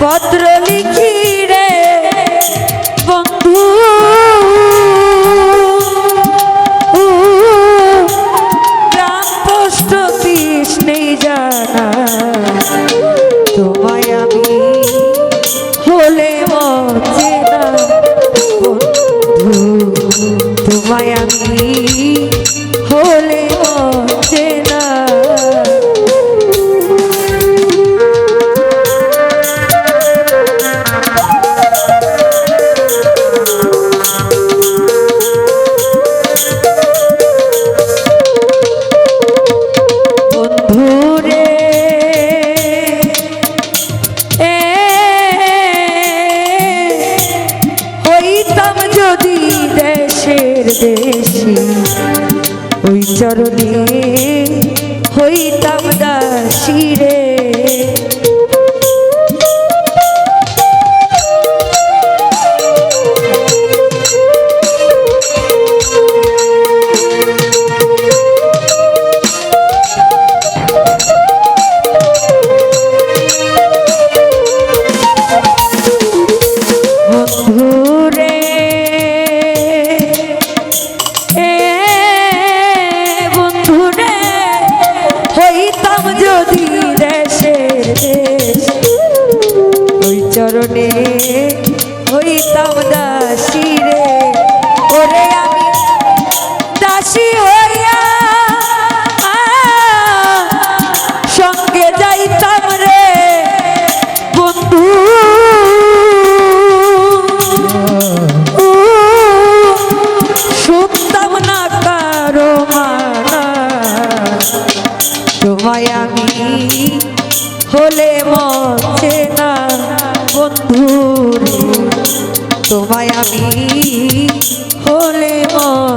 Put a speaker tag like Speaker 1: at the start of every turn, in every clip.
Speaker 1: পত্র লিখি রে বন্ধু। গ্রাম পোস্ট অফিস নেই জানা। তোমায় আমি হলে তোমায় আমি দেশি ওই চরণে হইতাম দাসিরে হইতাম দাসী রে। ওরে আমি দাসী হইয়া সঙ্গে যাইতাম রে, বন্ধু। শুনতাম না তোমায় আমি হলে মন তোমায় আমি হলে মন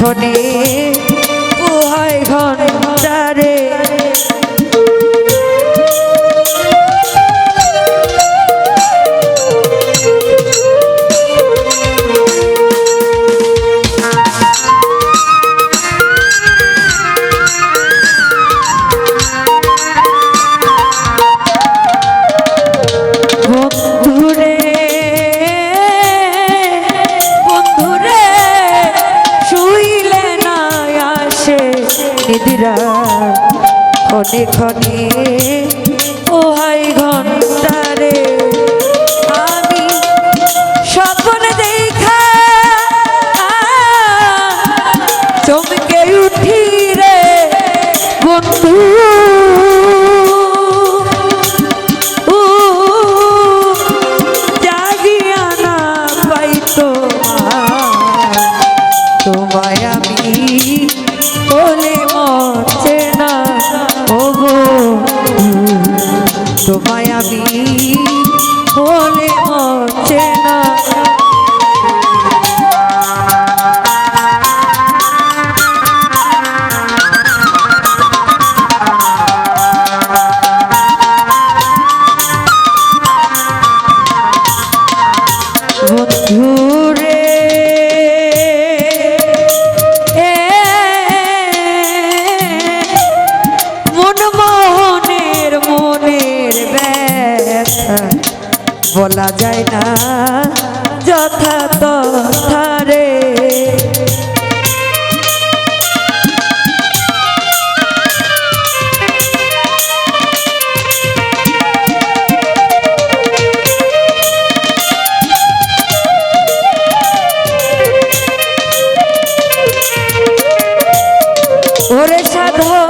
Speaker 1: এখনে নিদ্রা ক্ষণে ক্ষণে যাবি হলে বলা যায় না। যথা তথারে ওরে সাধক